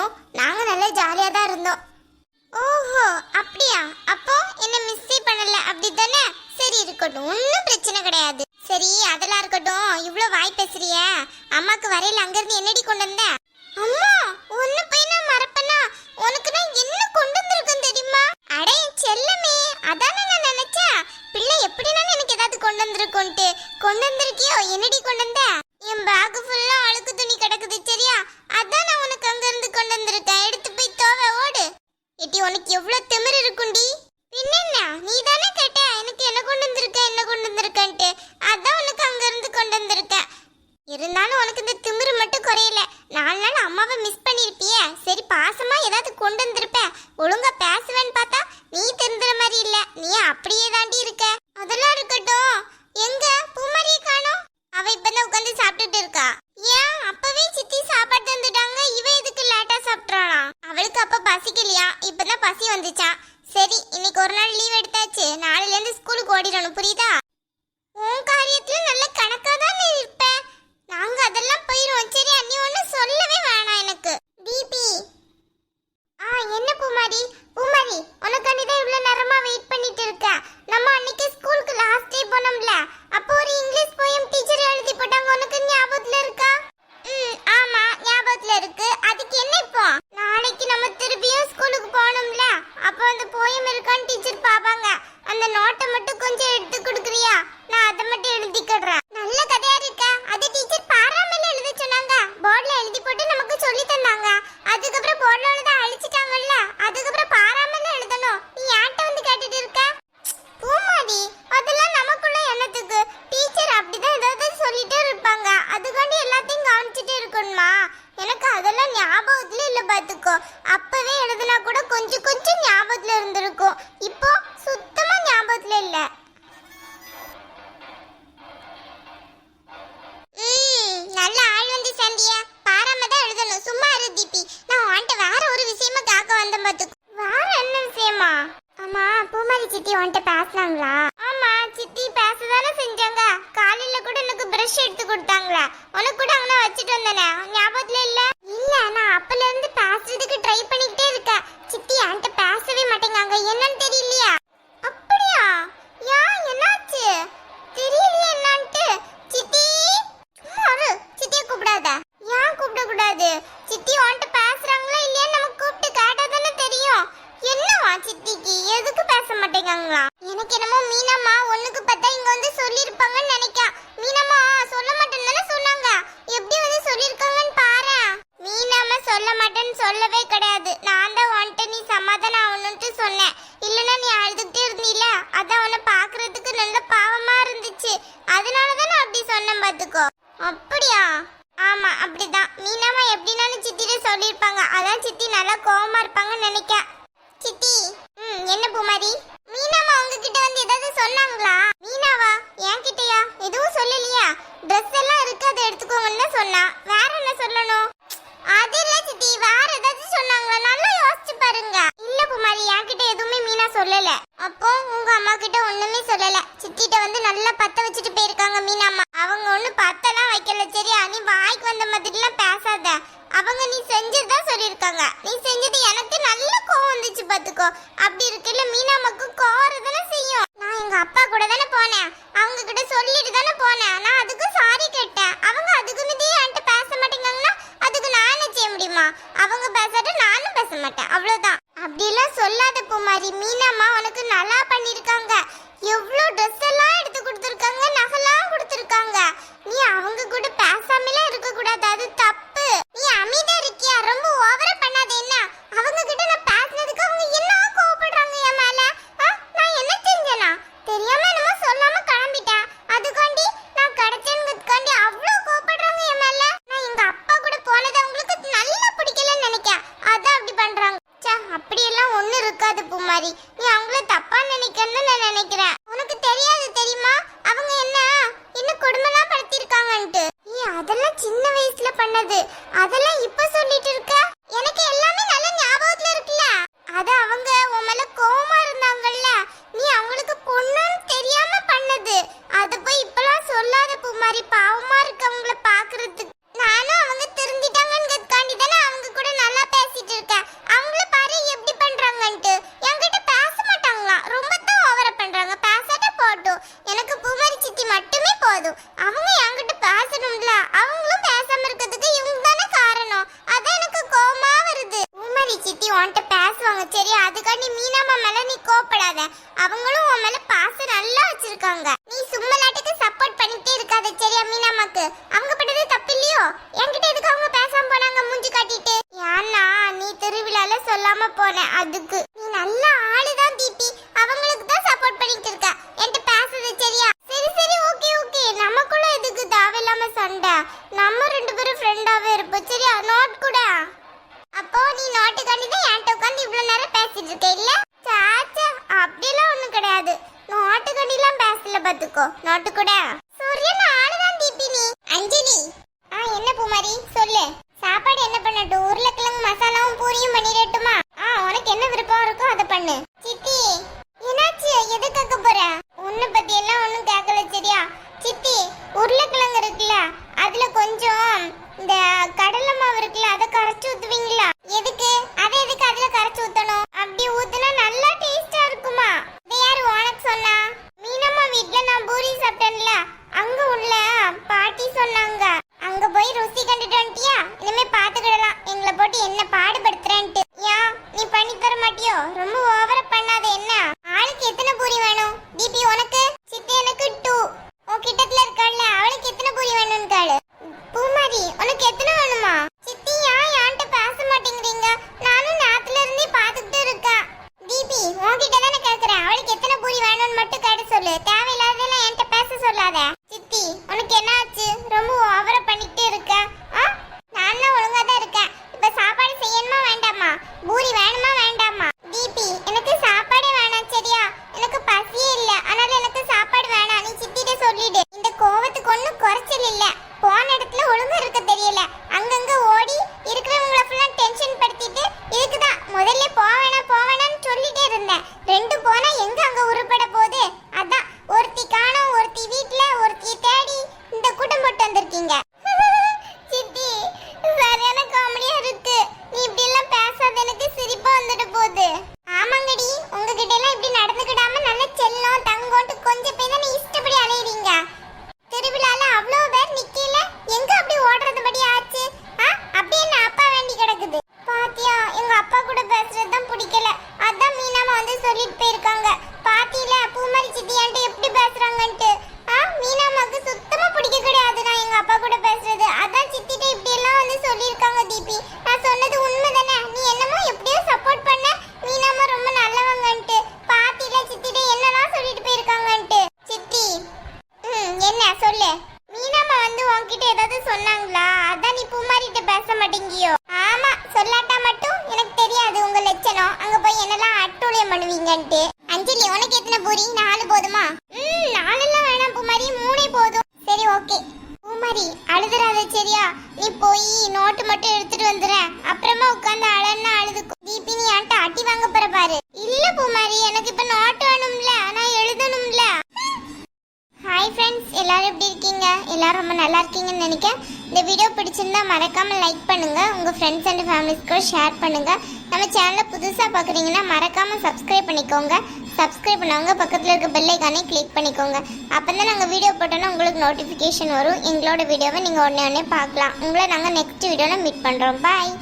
இருக்கணும் நாங்க நல்லா ஜாலியா தான் இருந்தோம். ஓஹோ அப்படியா? அப்போ என்ன மிஸ்ஸே பண்ணல? அப்படித்தானே? சரி இருக்கட்டும். ஒன்றும் பிரச்சனை கிடையாது. சரி அதெல்லாம் இருக்கட்டும். இவ்ளோ வாய் பேசுறிய? அம்மாக்கு வரையில அங்க இருந்து என்னடி கொண்டு வந்த? அம்மா ஒண்ணு போய் நான் மறப்பனா? உனக்கு நான் என்ன கொண்டு வந்திருக்கேன் தெரியுமா? அடே செல்லமே அதானே நான் நினைச்சேன். பிள்ளை எப்படினாலும் எனக்கு ஏதாவது கொண்டு வந்திருக்கோன்ட்டு கொண்டு வந்திருக்கியோ? என்னடி கொண்டு வந்தேன் உனக்கு எவ்வளவு திமிரு இருக்குண்டி பின்னென்ன? நீ தானே கேட்ட. எனக்கு என்ன கொண்டு வந்திருக்க என்ன கொண்டு வந்திருக்கன்ட்டு. அதான் உனக்கு அங்க இருந்து கொண்டு வந்திருக்கேன் இருந்தாலும் உனக்கு இந்த திமிரு மட்டும் குறையல. நாலு நாள் அம்மாவை மிஸ் பண்ணிருப்பியே. சரி பாசமா ஏதாவது கொண்டு வந்திருப்ப. ஒழுங்கா பேசுவேன்னு பார்த்தா நீ திருந்துற மாதிரி இல்ல. நீ அப்படியே தாண்டி இருக்க. அதெல்லாம் இருக்கட்டும். எங்க? பூமாரியை காணோம். அவ இப்பதான் உட்காந்து சாப்பிட்டுட்டு இருக்கா. ஏன்? அப்பவே சித்தி சாப்பாடு தந்துட்டாங்க. இவ எதுக்கு லேட்டா அவளுக்கு அப்ப பசிக்கலையா இப்பதான் பசி வந்துச்சா? சரி இன்னைக்கு ஒரு நாள் லீவ் எடுத்தாச்சு. நாளைல இருந்து ஸ்கூலுக்கு ஓடிடணும் புரியுதா? உன் காரியத்துல நல்ல கணக்கா தான் இருப்பேன் நாங்க அதெல்லாம் போயிரும் சரி அண்ணி ஒண்ணு சொல்லவே வேணாம் எனக்கு. தீபி ஆ என்ன பூமாரி? பூமாரி உனக்காண்டி தான் இவ்வளவு நேரமா வெயிட் பண்ணிட்டு இருக்கேன் எனக்கு என்னமோ மீனம்மா ஒண்ணுக்கு பார்த்தா இங்க வந்து சொல்லிருப்பாங்கன்னு நினைக்கேன் மீனம்மா சொல்ல மாட்டேன்னு தானே சொன்னாங்க எப்படி வந்து சொல்லிருக்காங்கன்னு பாரு மீனாம சொல்ல மாட்டேன்னு சொல்லவே கிடையாது நான் தான் உன்கிட்ட நீ சமாதானம் ஆகணும்ட்டு சொன்னேன் இல்லைன்னா நீ அழுதுகிட்டே இருந்தீல அதான் உன்னை பாக்குறதுக்கு நல்ல பாவமா இருந்துச்சு அதனால தான் நான் அப்படி சொன்னேன் பாத்துக்கோ அப்படியா ஆமா அப்படிதான் மீனாமா எப்படினாலும் சித்திட்ட சொல்லியிருப்பாங்க அதான் சித்தி நல்லா கோவமா இருப்பாங்கன்னு நினைக்கேன் சித்தி ம் என்ன பூமாரி மீனாமா உங்ககிட்ட வந்து ஏதாவது சொன்னாங்களா மீனாவா என்கிட்டயா எதுவும் சொல்லலையா ட்ரெஸ் எல்லாம் இருக்கு அதை எடுத்துக்கோங்கன்னு தான் சொன்னா வேற என்ன சொல்லணும் அது இல்ல சித்தி வேற ஏதாவது சொன்னாங்களா நல்லா யோசிச்சு பாருங்க இல்ல குமாரி என்கிட்ட எதுவுமே மீனா சொல்லல அப்போ உங்க அம்மா கிட்ட ஒண்ணுமே சொல்லல சித்திட்ட வந்து நல்லா பத்த வச்சுட்டு போயிருக்காங்க மீனாம்மா. அவங்க ஒன்றும் பத்தெல்லாம் வைக்கல. சரியா நீ வாய்க்கு வந்த மாதிரிலாம் பேசாத. அவங்க நீ செஞ்சதுதான் சொல்லியிருக்காங்க. நீ செஞ்சது எனக்கு நல்ல கோவம் வந்துச்சு பார்த்துக்கோ அப்படி இருக்குல்ல மீனாமாக்கு கோவம் தானே செய்யும். நான் எங்க அப்பா கூட தானே போனேன். அவங்க கிட்ட சொல்லிட்டு தானே போனேன். நான் அதுக்கு சாரி கேட்டேன். அவங்க அதுக்கு மீதி என்கிட்ட பேச மாட்டேங்கன்னா அதுக்கு நான் என்ன செய்ய முடியுமா? அவங்க பேசாட்ட நானும் பேச மாட்டேன். அவ்வளோதான் அப்படிலாம் சொல்லாத பூமாரி. மீனாம்மா உனக்கு நல்லா பண்ணியிருக்காங்க. பண்றாங்க. அப்படி அப்படியெல்லாம் ஒண்ணு இருக்காது பூமாரி. நீ அவங்கள தப்பா நினைக்கிறன்னு நான் நினைக்கிறேன். உனக்கு தெரியாது தெரியுமா? அவங்க என்ன என்ன கொடுமைலாம் படுத்திருக்காங்கன்ட்டு. நீ அதெல்லாம் சின்ன வயசுல பண்ணது. அதெல்லாம் இப்ப சொல்லிட்டு இருக்க? அவங்களும் உன் மேல பாசம் நல்லா வச்சிருக்காங்க. பாத்துக்கோ கூட. சூரியன் ஆளுதான் தீபி அஞ்சலி. ஆ என்ன பூமாரி? சொல்லு. சாப்பாடு என்ன பண்ணட்டும் உருளைக்கிழங்கு மசாலாவும் பூரியும் பண்ணிடட்டுமா? ஆ உனக்கு என்ன விருப்பம் இருக்கோ அதை பண்ணு. சித்தி. என்னாச்சு? எது கேட்க போற? உன்னை பத்தி எல்லாம் ஒன்றும் கேட்கல சரியா? சித்தி உருளைக்கிழங்கு இருக்குல்ல அதுல கொஞ்சம் இந்த கடலை மாவு இருக்குல்ல அதை கரைச்சு ஊத்துவீங்களா? எதுக்கு? அதை எதுக்கு அதுல கரைச்சு ஊத்தணும்? அப்படி ஊத்துனா நல்லா டேஸ்டா இருக்குமா இது யாரு உனக்கு சொன்னா மீனம்மா வீட்ல நான் பூரி சாப்பிட்டேன்ல அங்க உள்ள பாட்டி சொன்னாங்க. அங்க போய் ருசி கண்டுட்டு வந்துட்டியா? இனிமே பாத்துக்கிடலாம். எங்களை போட்டு என்ன பாடுபடுத்துறேன்ட்டு. ஏன் நீ பண்ணி தர மாட்டியோ? ரொம்ப ஓவரா பண்ணாத என்ன ஆளுக்கு எத்தனை பூரி வேணும் டிபி உனக்கு சித்தி எனக்கு டூ உன் கிட்டத்துல இருக்காள்ல அவளுக்கு எத்தனை பூரி வேணும்னு கேளு பூமாரி உனக்கு எத்தனை வேணுமா சித்தி ஏன் என்கிட்ட பேச மாட்டேங்கிறீங்க நானும் நேத்துல இருந்தே பாத்துக்கிட்டு இருக்கேன் தீபி உன்கிட்ட தானே கேக்குறேன் அவளுக்கு எத்தனை பூரி வேணும்னு மட்டும் கேட்டு சொல்லு தேவையில்லாததெல்லாம் என்கிட்ட பேச சொல்லாத சித்தி உனக்கு என்ன ஆச்சு ரொம்ப ஓவரா பண்ணிக்கிட்டே இருக்க ஆ நான் தான் ஒழுங்கா தான் இருக்கேன் இப்ப சாப்பாடு செய்யணுமா வேண்டாமா பூரி வேணுமா வேண்டாமா தீபி எனக்கு சாப்பாடே வேணாம் சரியா எனக்கு பசியே இல்ல அதனால எனக்கு சாப்பாடு வேணாம் நீ சித்திட்ட சொல்லிடு இந்த கோவத்துக்கு ஒண்ணும் குறைச்சல் இல்ல போன இடத்துல ஒழுங்கா இருக்க தெரியல அங்கங்க ஓடி இருக்கிறவங்கள ஃபுல்லா டென்ஷன் படுத்திட்டு இதுக்குதான் முதல்ல போவேணா போவேணான்னு சொல்லிட்டே இருந்தேன் ரெண்டு போனா எங்க அங்க உருப்பட போகுது? அதான் ஒருத்தி காணும் ஒருத்தி வீட்டுல ஒருத்தி தேடி இந்த கூட்டம் வந்திருக்கீங்க. வந்து உன்கிட்ட ஏதாவது சொன்னாங்களா? அதான் நீ பூமாரிட்ட பேச மாட்டேங்கியோ. ஆமா சொல்லாட்டா மட்டும்? எனக்கு தெரியாது உங்க லட்சணம். அங்க போய் என்னெல்லாம் அட்டூழியம் பண்ணுவீங்கன்ட்டு. அஞ்சலி உனக்கு எத்தனை பூரி? நாலு போதுமா? ம் நாலெல்லாம் வேணாம் பூமாரி. மூணே போதும். சரி ஓகே. பூமாரி அழுதுறாத சரியா? நீ போய் நோட்டு மட்டும் எடுத்துட்டு வந்துற அப்புறமா உட்கார்ந்து அழன்னா அழுதுக்கும். தீபினி ஆண்ட அட்டி அடி வாங்க போற பாரு. இல்ல பூமாரி எனக்கு இப்ப நோட்டு வேணும்ல. ஹாய் ஃப்ரெண்ட்ஸ் எல்லோரும் எப்படி இருக்கீங்க? எல்லோரும் ரொம்ப நல்லா இருக்கீங்கன்னு நினைக்கிறேன். இந்த வீடியோ பிடிச்சிருந்தா மறக்காமல் லைக் பண்ணுங்கள் உங்கள் ஃப்ரெண்ட்ஸ் அண்ட் ஃபேமிலிஸ்க்கு ஷேர் பண்ணுங்கள் நம்ம சேனலை புதுசாக பார்க்குறீங்கன்னா மறக்காமல் சப்ஸ்கிரைப் பண்ணிக்கோங்க. சப்ஸ்கிரைப் பண்ணவங்க பக்கத்தில் இருக்க பெல்லைக்கானே கிளிக் பண்ணிக்கோங்க. அப்போ தான் நாங்கள் வீடியோ போட்டோன்னா உங்களுக்கு நோட்டிஃபிகேஷன் வரும். எங்களோட வீடியோவை நீங்கள் உடனே உடனே பார்க்கலாம். உங்களை நாங்கள் நெக்ஸ்ட் வீடியோவில் மீட் பண்ணுறோம் பாய்